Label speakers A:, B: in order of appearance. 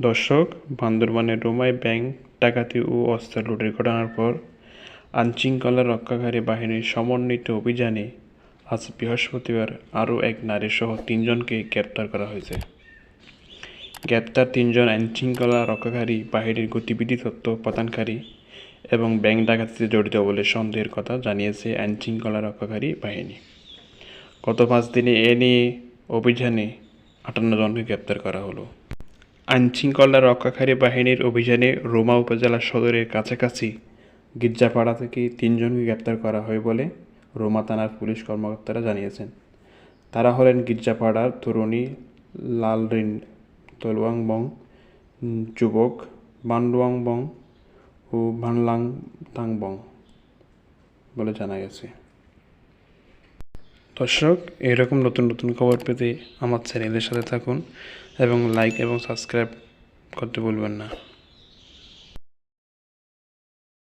A: দর্শক বান্দরবানের রোমাই ব্যাংক ডাকাতি ও অস্ত্র লুটের ঘটনার পর আইনশৃঙ্খলা রক্ষাকারী বাহিনীর সমন্বিত অভিযানে আজ বৃহস্পতিবার আরও এক নারীসহ তিনজনকে গ্রেপ্তার করা হয়েছে। গ্রেপ্তার তিনজন আইনশৃঙ্খলা রক্ষাকারী বাহিনীর গতিবিধি তথ্য প্রদানকারী এবং ব্যাংক ডাকাতিতে জড়িত বলে সন্দেহের কথা জানিয়েছে আইনশৃঙ্খলা রক্ষাকারী বাহিনী। গত পাঁচ দিনে এ নিয়ে অভিযানে আটান্ন জনকে গ্রেপ্তার করা হলো। আইনশৃঙ্খলা রক্ষাকারী বাহিনীর অভিযানে রোমা উপজেলা সদরের কাছাকাছি গির্জাপাড়া থেকে তিনজনকে গ্রেপ্তার করা হয় বলে রোমা থানার পুলিশ কর্মকর্তারা জানিয়েছেন। তারা হলেন গির্জাপাড়ার তরুণী লালরিন তলওয়াং বং যুবক বান্ডুয়াং বং ও ভানলাং তাং বং বলে জানা গেছে। দর্শক এরকম নতুন নতুন খবর পেতে আমার চ্যানেলের সাথে থাকুন এবং লাইক এবং সাবস্ক্রাইব করতে ভুলবেন না।